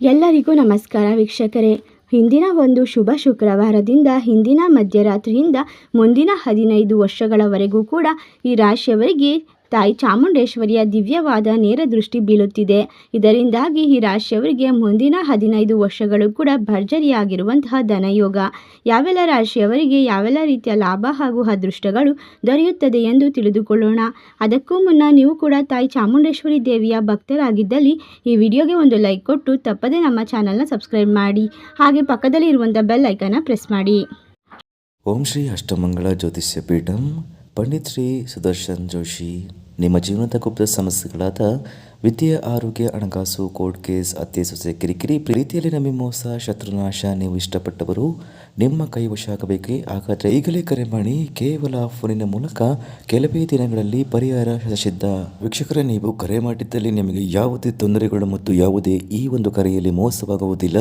ಎಲ್ಲರಿಗೂ ನಮಸ್ಕಾರ ವೀಕ್ಷಕರೇ. ಹಿಂದಿನ ಒಂದು ಶುಭ ಶುಕ್ರವಾರದಿಂದ ಹಿಂದಿನ ಮಧ್ಯರಾತ್ರಿಯಿಂದ ಮುಂದಿನ ಹದಿನೈದು ವರ್ಷಗಳವರೆಗೂ ಕೂಡ ಈ ರಾಶಿಯವರಿಗೆ ತಾಯಿ ಚಾಮುಂಡೇಶ್ವರಿಯ ದಿವ್ಯವಾದ ನೇರ ದೃಷ್ಟಿ ಬೀಳುತ್ತಿದೆ. ಇದರಿಂದಾಗಿ ಈ ರಾಶಿಯವರಿಗೆ ಮುಂದಿನ ಹದಿನೈದು ವರ್ಷಗಳು ಕೂಡ ಭರ್ಜರಿಯಾಗಿರುವಂತಹ ಧನಯೋಗ. ಯಾವೆಲ್ಲ ರಾಶಿಯವರಿಗೆ ಯಾವೆಲ್ಲ ರೀತಿಯ ಲಾಭ ಹಾಗೂ ಅದೃಷ್ಟಗಳು ದೊರೆಯುತ್ತದೆ ಎಂದು ತಿಳಿದುಕೊಳ್ಳೋಣ. ಅದಕ್ಕೂ ಮುನ್ನ ನೀವು ಕೂಡ ತಾಯಿ ಚಾಮುಂಡೇಶ್ವರಿ ದೇವಿಯ ಭಕ್ತರಾಗಿದ್ದಲ್ಲಿ ಈ ವಿಡಿಯೋಗೆ ಒಂದು ಲೈಕ್ ಕೊಟ್ಟು ತಪ್ಪದೇ ನಮ್ಮ ಚಾನಲ್ನ ಸಬ್ಸ್ಕ್ರೈಬ್ ಮಾಡಿ. ಹಾಗೆ ಪಕ್ಕದಲ್ಲಿ ಇರುವಂಥ ಬೆಲ್ ಐಕನ್ನ ಪ್ರೆಸ್ ಮಾಡಿ. ಓಂ ಶ್ರೀ ಅಷ್ಟಮಂಗಳ ಜ್ಯೋತಿಷ್ಯ ಪೀಠಂ ಪಂಡಿತ್ ಶ್ರೀ ಸುದರ್ಶನ್ ಜೋಶಿ, ನಿಮ್ಮ ಜೀವನದ ಗುಪ್ತ ಸಮಸ್ಯೆಗಳಾದ ವಿದ್ಯೆ, ಆರೋಗ್ಯ, ಹಣಕಾಸು, ಕೋರ್ಟ್ ಕೇಸ್ ಅತ್ತೆ ಸೊಸೆ ಕಿರಿಕಿರಿ, ಪ್ರೀತಿಯಲ್ಲಿ ನಮಗೆ ಮೋಸ ಶತ್ರುನಾಶ, ನೀವು ಇಷ್ಟಪಟ್ಟವರು ನಿಮ್ಮ ಕೈ ವಶ ಆಗಬೇಕೆ ಹಾಗಾದರೆ ಈಗಲೇ ಕರೆ ಮಾಡಿ ಕೇವಲ ಫೋನಿನ ಮೂಲಕ ಕೆಲವೇ ದಿನಗಳಲ್ಲಿ ಪರಿಹಾರ ಸಿದ್ಧ. ವೀಕ್ಷಕರೇ, ನೀವು ಕರೆ ಮಾಡಿದ್ದಲ್ಲಿ ನಿಮಗೆ ಯಾವುದೇ ತೊಂದರೆಗಳು ಮತ್ತು ಯಾವುದೇ ಈ ಒಂದು ಕರೆಯಲ್ಲಿ ಮೋಸವಾಗುವುದಿಲ್ಲ.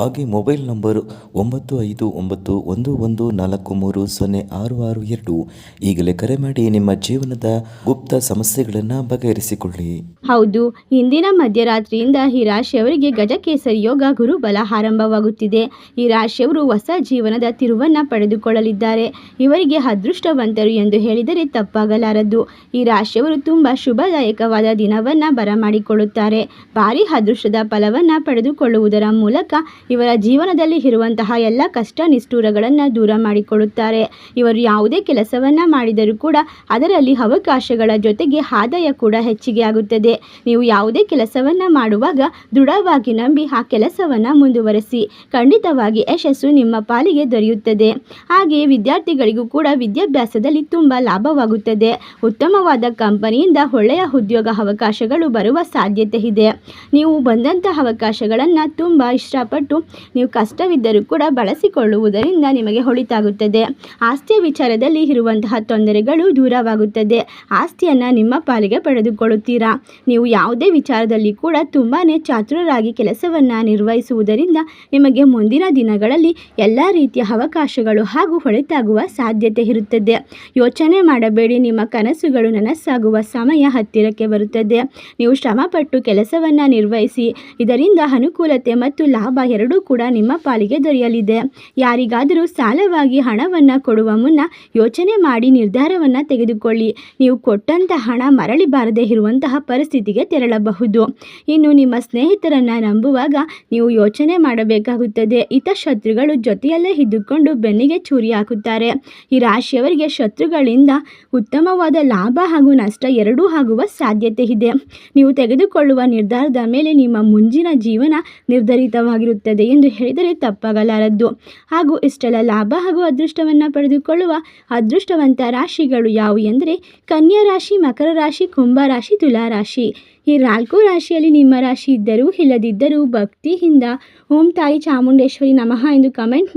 ಹಾಗೆ ಮೊಬೈಲ್ ನಂಬರ್ ಒಂಬತ್ತು ಐದು ಒಂಬತ್ತು ಒಂದು ಒಂದು ನಾಲ್ಕು ಮೂರು ಸೊನ್ನೆ ಆರು ಆರು ಎರಡು. ಈಗಲೇ ಕರೆ ಮಾಡಿ ನಿಮ್ಮ ಜೀವನದ ಗುಪ್ತ ಸಮಸ್ಯೆಗಳನ್ನು ಬಗೆಹರಿಸಿಕೊಳ್ಳಿ. ಹೌದು, ಇಂದಿನ ಮಧ್ಯರಾತ್ರಿಯಿಂದ ಈ ರಾಶಿಯವರಿಗೆ ಗಜಕೇಸರಿ ಯೋಗ ಗುರುಬಲ ಆರಂಭವಾಗುತ್ತಿದೆ. ಈ ರಾಶಿಯವರು ಹೊಸ ಜೀವನದ ತಿರುವನ್ನು ಪಡೆದುಕೊಳ್ಳಲಿದ್ದಾರೆ. ಇವರಿಗೆ ಅದೃಷ್ಟವಂತರು ಎಂದು ಹೇಳಿದರೆ ತಪ್ಪಾಗಲಾರದು. ಈ ರಾಶಿಯವರು ತುಂಬ ಶುಭದಾಯಕವಾದ ದಿನವನ್ನು ಬರಮಾಡಿಕೊಳ್ಳುತ್ತಾರೆ. ಭಾರಿ ಅದೃಷ್ಟದ ಫಲವನ್ನು ಪಡೆದುಕೊಳ್ಳುವುದರ ಮೂಲಕ ಇವರ ಜೀವನದಲ್ಲಿ ಇರುವಂತಹ ಎಲ್ಲ ಕಷ್ಟ ನಿಷ್ಠೂರಗಳನ್ನು ದೂರ ಮಾಡಿಕೊಳ್ಳುತ್ತಾರೆ. ಇವರು ಯಾವುದೇ ಕೆಲಸವನ್ನು ಮಾಡಿದರೂ ಕೂಡ ಅದರಲ್ಲಿ ಅವಕಾಶಗಳ ಜೊತೆಗೆ ಆದಾಯ ಕೂಡ ಹೆಚ್ಚಿಗೆ ಆಗುತ್ತದೆ. ನೀವು ಯಾವುದೇ ಕೆಲಸವನ್ನು ಮಾಡುವಾಗ ದೃಢವಾಗಿ ನಂಬಿ ಆ ಕೆಲಸವನ್ನು ಮುಂದುವರೆಸಿ, ಖಂಡಿತವಾಗಿ ಯಶಸ್ಸು ನಿಮ್ಮ ಪಾಲಿಗೆ ದೊರೆಯುತ್ತದೆ. ಹಾಗೆಯೇ ವಿದ್ಯಾರ್ಥಿಗಳಿಗೂ ಕೂಡ ವಿದ್ಯಾಭ್ಯಾಸದಲ್ಲಿ ತುಂಬ ಲಾಭವಾಗುತ್ತದೆ. ಉತ್ತಮವಾದ ಕಂಪನಿಯಿಂದ ಒಳ್ಳೆಯ ಉದ್ಯೋಗ ಅವಕಾಶಗಳು ಬರುವ ಸಾಧ್ಯತೆ ಇದೆ. ನೀವು ಬಂದಂತಹ ಅವಕಾಶಗಳನ್ನು ತುಂಬ ಇಷ್ಟಪಟ್ಟು ನೀವು ಕಷ್ಟವಿದ್ದರೂ ಕೂಡ ಬಳಸಿಕೊಳ್ಳುವುದರಿಂದ ನಿಮಗೆ ಒಳಿತಾಗುತ್ತದೆ ಆಸ್ತಿಯ ವಿಚಾರದಲ್ಲಿ ಇರುವಂತಹ ತೊಂದರೆಗಳು ದೂರವಾಗುತ್ತದೆ. ಆಸ್ತಿಯನ್ನು ನಿಮ್ಮ ಪಾಲಿಗೆ ಪಡೆದುಕೊಳ್ಳುತ್ತೀರಾ? ನೀವು ಯಾವುದೇ ವಿಚಾರದಲ್ಲಿ ಕೂಡ ತುಂಬಾ ಚಾತುರರಾಗಿ ಕೆಲಸವನ್ನು ನಿರ್ವಹಿಸುವುದರಿಂದ ನಿಮಗೆ ಮುಂದಿನ ದಿನಗಳಲ್ಲಿ ಎಲ್ಲ ರೀತಿಯ ಅವಕಾಶಗಳು ಹಾಗೂ ಹೊಳೆತಾಗುವ ಸಾಧ್ಯತೆ ಇರುತ್ತದೆ. ಯೋಚನೆ ಮಾಡಬೇಡಿ, ನಿಮ್ಮ ಕನಸುಗಳು ನನಸಾಗುವ ಸಮಯ ಹತ್ತಿರಕ್ಕೆ ಬರುತ್ತದೆ. ನೀವು ಶ್ರಮಪಟ್ಟು ಕೆಲಸವನ್ನು ನಿರ್ವಹಿಸಿ, ಇದರಿಂದ ಅನುಕೂಲತೆ ಮತ್ತು ಲಾಭ ಎರಡೂ ಕೂಡ ನಿಮ್ಮ ಪಾಲಿಗೆ ದೊರೆಯಲಿದೆ. ಯಾರಿಗಾದರೂ ಸಾಲವಾಗಿ ಹಣವನ್ನು ಕೊಡುವ ಮುನ್ನ ಯೋಚನೆ ಮಾಡಿ ನಿರ್ಧಾರವನ್ನು ತೆಗೆದುಕೊಳ್ಳಿ. ನೀವು ಕೊಟ್ಟಂತ ಹಣ ಮರಳಿ ಬಾರದೇ ಇರುವಂತಹ ಪರಿಸ್ಥಿತಿಗೆ ತೆರಳಬಹುದು. ಇನ್ನು ನಿಮ್ಮ ಸ್ನೇಹಿತರನ್ನು ನಂಬುವಾಗ ನೀವು ಯೋಚನೆ ಮಾಡಬೇಕಾಗುತ್ತದೆ. ಹಿತಶತ್ರುಗಳು ಜೊತೆಯಲ್ಲೇ ಇದ್ದುಕೊಂಡು ಬೆನ್ನಿಗೆ ಚೂರಿ ಹಾಕುತ್ತಾರೆ. ಈ ರಾಶಿಯವರಿಗೆ ಶತ್ರುಗಳಿಂದ ಉತ್ತಮವಾದ ಲಾಭ ಹಾಗೂ ನಷ್ಟ ಎರಡೂ ಆಗುವ ಸಾಧ್ಯತೆ ಇದೆ. ನೀವು ತೆಗೆದುಕೊಳ್ಳುವ ನಿರ್ಧಾರದ ಮೇಲೆ ನಿಮ್ಮ ಮುಂಜಿನ ಜೀವನ ನಿರ್ಧರಿತವಾಗಿರುತ್ತದೆ ಎಂದು ಹೇಳಿದರೆ ತಪ್ಪಾಗಲಾರದ್ದು. ಹಾಗೂ ಇಷ್ಟೆಲ್ಲ ಲಾಭ ಹಾಗೂ ಅದೃಷ್ಟವನ್ನು ಪಡೆದುಕೊಳ್ಳುವ ಅದೃಷ್ಟವಂತ ರಾಶಿಗಳು ಯಾವುವು ಎಂದರೆ ಕನ್ಯಾ ರಾಶಿ, ಮಕರ ರಾಶಿ, ಕುಂಭ ರಾಶಿ, ತುಲಾ ರಾಶಿ. ಈ ನಾಲ್ಕು ರಾಶಿಯಲ್ಲಿ ನಿಮ್ಮ ರಾಶಿ ಇದ್ದರೂ ಇಲ್ಲದಿದ್ದರೂ ಭಕ್ತಿಯಿಂದ ಓಂ ತಾಯಿ ಚಾಮುಂಡೇಶ್ವರಿ ನಮಃ ಎಂದು ಕಮೆಂಟ್